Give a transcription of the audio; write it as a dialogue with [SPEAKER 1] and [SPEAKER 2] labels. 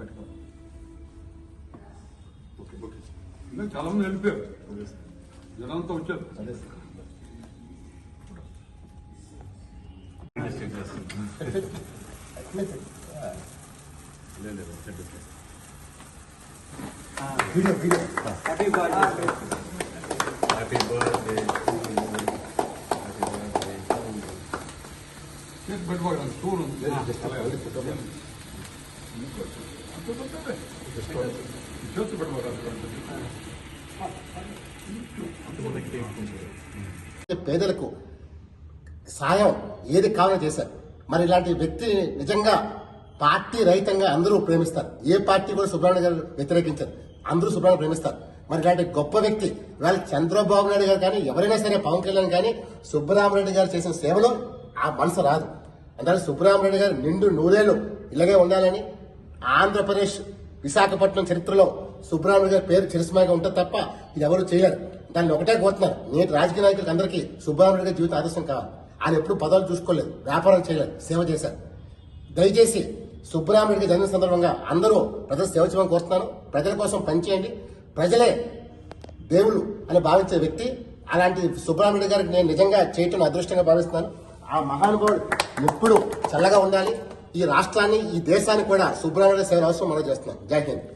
[SPEAKER 1] పట్టుకోండి చాలా మంది వెళ్ళిపోయారు. జనంతా వచ్చారు. సరే. స్టూల్ ఉంది.
[SPEAKER 2] పేదలకు సాయం ఏది కావాలో చేశారు. మరి ఇలాంటి వ్యక్తి నిజంగా పార్టీ రహితంగా అందరూ ప్రేమిస్తారు. ఏ పార్టీ కూడా సుబ్రహ్మణ్య గారు వ్యతిరేకించారు. అందరూ సుబ్రహ్మణ్య ప్రేమిస్తారు. మరి ఇలాంటి గొప్ప వ్యక్తి ఇవాళ చంద్రబాబు నాయుడు గారు కానీ ఎవరైనా సరే పవన్ కళ్యాణ్ కానీ సుబ్బరామరెడ్డి గారు చేసిన సేవలో ఆ మనసు రాదు. అందుకని సుబ్బరామరెడ్డి గారు నిండు నూరేళ్ళు ఇలాగే ఉండాలని ఆంధ్రప్రదేశ్ విశాఖపట్నం చరిత్రలో సుబ్రహ్మణ్య గారి పేరు చిరస్మాగా ఉంటుంది తప్ప ఇది ఎవరు చేయరు దాన్ని ఒకటే కోరుతున్నారు. నేటి రాజకీయ నాయకులకు అందరికీ సుబ్రహ్మణ్య గారి జీవిత ఆదర్శం కావాలి. ఆయన ఎప్పుడు పదవులు చూసుకోలేదు. వ్యాపారం చేయలేదు. సేవ చేశారు. దయచేసి సుబ్రహ్మణ్యుడికి జన్మ సందర్భంగా అందరూ ప్రజల సేవ చేయమని కోరుతున్నాను. ప్రజల కోసం పనిచేయండి ప్రజలే దేవుళ్ళు అని భావించే వ్యక్తి అలాంటి సుబ్బరామరెడ్డి గారికి నేను నిజంగా చేయటం అదృష్టంగా భావిస్తున్నాను. ఆ మహానుభావుడు ఎప్పుడు చల్లగా ఉండాలి. ఈ రాష్ట్రాన్ని ఈ దేశాన్ని కూడా సుబ్రహ్మణ్య సేవ అవసరం మనం చేస్తున్నాం. జై హింద్.